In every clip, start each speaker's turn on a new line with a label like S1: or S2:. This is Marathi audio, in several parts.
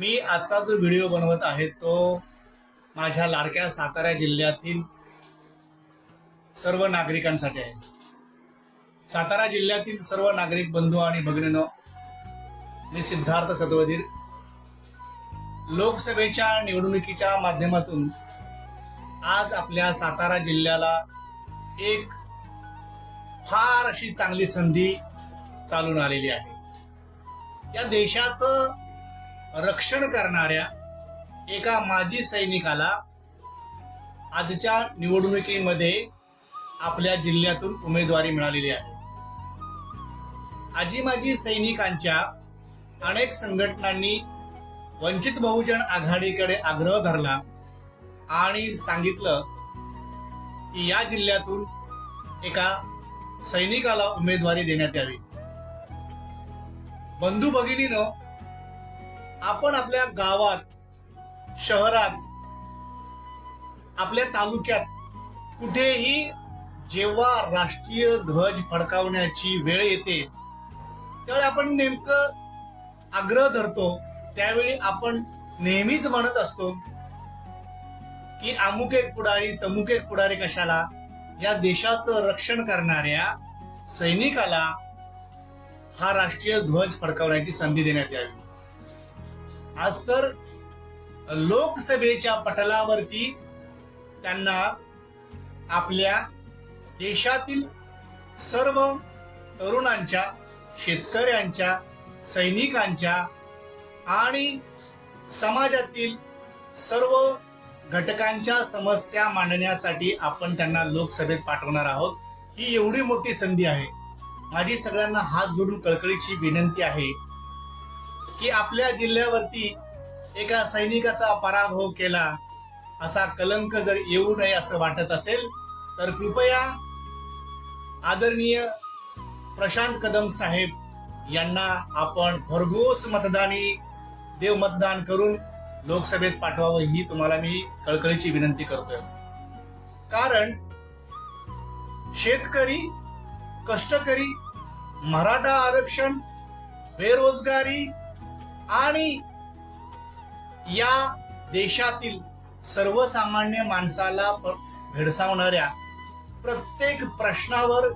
S1: मी आजचा जो व्हिडिओ बनवत आहे तो माझ्या लाडक्या सातारा जिल्ह्यातील सर्व नागरिकांसाठी आहे. सातारा जिल्ह्यातील सर्व नागरिक बंधू आणि भगिनीनो मी सिद्धार्थ सदवधीर लोकसभेच्या निवडणुकीच्या माध्यमातून आज आपल्या सातारा जिल्ह्याला एक फार अशी चांगली संधी चालून आलेली आहे. या देशाचं रक्षण करणाऱ्या एका माजी सैनिकाला आजच्या निवडणुकीमध्ये आपल्या जिल्ह्यातून उमेदवारी मिळालेली आहे. आजी माजी सैनिकांच्या अनेक संघटनांनी वंचित बहुजन आघाडीकडे आग्रह धरला आणि सांगितलं की या जिल्ह्यातून एका सैनिकाला उमेदवारी देण्यात यावी. बंधू भगिनीनं आपण आपल्या गावात शहरात आपल्या तालुक्यात कुठेही जेव्हा राष्ट्रीय ध्वज फडकावण्याची वेळ येते त्यावेळी आपण नेमकं आग्रह धरतो त्यावेळी आपण नेहमीच म्हणत असतो की अमुक एक पुढारी तमुक एक पुढारी कशाला? या देशाचं रक्षण करणाऱ्या सैनिकाला हा राष्ट्रीय ध्वज फडकावण्याची संधी देण्यात यावी. आज तर लोकसभेच्या पटलावरती त्यांना आपल्या देशातील सर्व तरुणांच्या शेतकऱ्यांच्या सैनिकांच्या आणि समाजातील सर्व घटकांच्या समस्या मांडण्यासाठी आपण त्यांना लोकसभेत पाठवणार आहोत. ही एवढी मोठी संधी आहे. माझी सगळ्यांना हात जोडून कळकळीची विनंती आहे की आपल्या जिल्ह्यावरती एका सैनिकाचा पराभव केला असा कलंक जर येऊ नये असं वाटत असेल तर कृपया आदरणीय प्रशांत कदम साहेब यांना आपण भरघोस मतदानी देव मतदान करून लोकसभेत पाठवावं ही तुम्हाला मी कळकळीची विनंती करतोय. कारण शेतकरी कष्टकरी मराठा आरक्षण बेरोजगारी आणि या देशातील सर्वसामान्य माणसाला भेडसावणाऱ्या प्रत्येक प्रश्नावर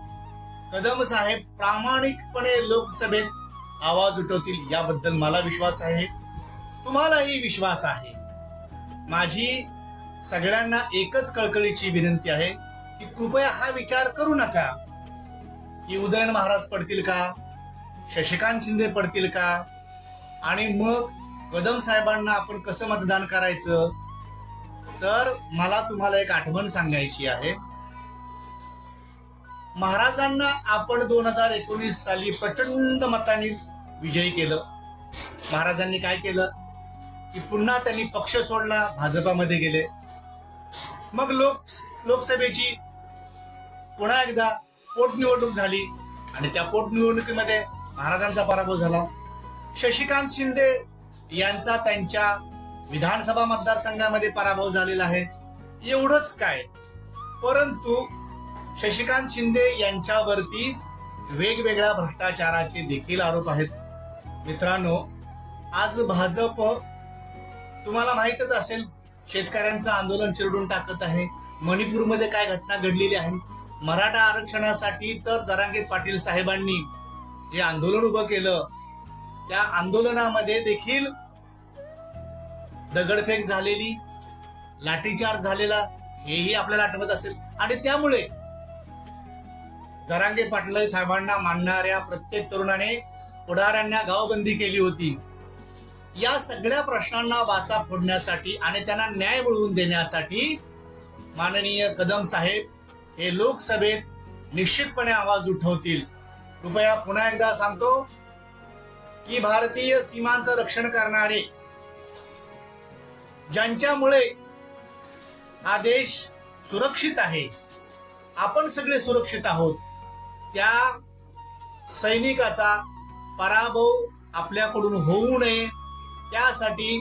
S1: कदम साहेब प्रामाणिकपणे लोकसभेत आवाज उठवतील याबद्दल मला विश्वास आहे. तुम्हालाही विश्वास आहे. माझी सगळ्यांना एकच कळकळीची विनंती आहे की कृपया हा विचार करू नका. की उदयन महाराज पडतील का? शशिकांत शिंदे पडतील का? आणि मग कदम साहेबांना आपण कसं मतदान करायचं? तर मला तुम्हाला एक आठवण सांगायची आहे. महाराजांना आपण दोन हजार एकोणीस साली प्रचंड मतांनी विजयी केलं. महाराजांनी काय केलं? की पुन्हा त्यांनी पक्ष सोडला भाजपामध्ये गेले. मग लोक लोकसभेची पुन्हा एकदा पोटनिवडणूक झाली आणि त्या पोटनिवडणुकीमध्ये महाराजांचा पराभव झाला. शशिकांत शिंदे यांचा त्यांच्या विधानसभा मतदारसंघामध्ये पराभव झालेला आहे. एवढंच काय. परंतु शशिकांत शिंदे यांच्यावरती वेगवेगळ्या भ्रष्टाचाराचे देखील आरोप आहेत. मित्रांनो आज भाजप तुम्हाला माहीतच असेल शेतकऱ्यांचं आंदोलन चिरडून टाकत आहे. मणिपूरमध्ये काय घटना घडलेली आहे? मराठा आरक्षणासाठी तर जरांगे पाटील साहेबांनी जे आंदोलन उभं केलं त्या आंदोलनामध्ये देखील दगडफेक झालेली लाठीचार्ज झालेला हेही आपल्याला आठवत असेल. आणि त्यामुळे जरांगे पाटले साहेबांना मानणाऱ्या प्रत्येक तरुणाने पुढाऱ्यांना गावबंदी केली होती. या सगळ्या प्रश्नांना वाचा फोडण्यासाठी आणि त्यांना न्याय मिळवून देण्यासाठी माननीय कदम साहेब हे लोकसभेत निश्चितपणे आवाज उठवतील. कृपया पुन्हा एकदा सांगतो की भारतीय सीमांचं रक्षण करणारे. ज्यांच्यामुळे हा देश सुरक्षित आहे आपण सगळे सुरक्षित आहोत. त्या सैनिकाचा पराभव आपल्याकडून होऊ नये. त्यासाठी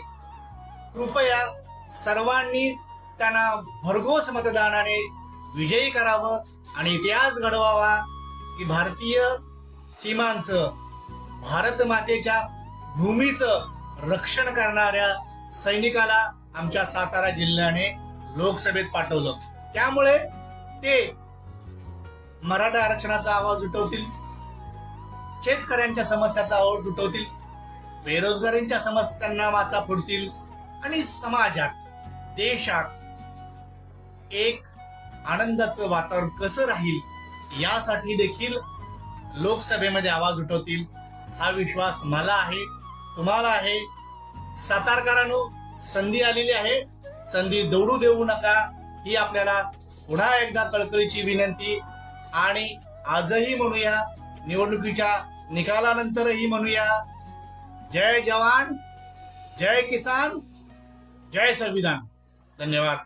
S1: कृपया सर्वांनी त्यांना भरघोस मतदानाने विजयी करावं आणि इतिहास घडवावा की भारतीय सीमांचं भारत मातेच्या भूमीचं रक्षण करणाऱ्या सैनिकाला आमच्या सातारा जिल्ह्याने लोकसभेत पाठवलं. त्यामुळे ते मराठा आरक्षणाचा आवाज उठवतील शेतकऱ्यांच्या समस्याचा आवाज उठवतील बेरोजगारींच्या समस्यांना वाचा फुडतील आणि समाजात देशात एक आनंदाचं वातावरण कसं राहील यासाठी देखील लोकसभेमध्ये आवाज उठवतील. हा विश्वास मला आहे तुम्हाला आहे. सातारकरांनो संधी आलेली आहे. संधी दौडू देऊ नका. ही आपल्याला पुन्हा एकदा कळकळीची विनंती. आणि आजही म्हणूया निवडणुकीच्या निकालानंतरही म्हणूया. जय जवान जय किसान जय संविधान. धन्यवाद.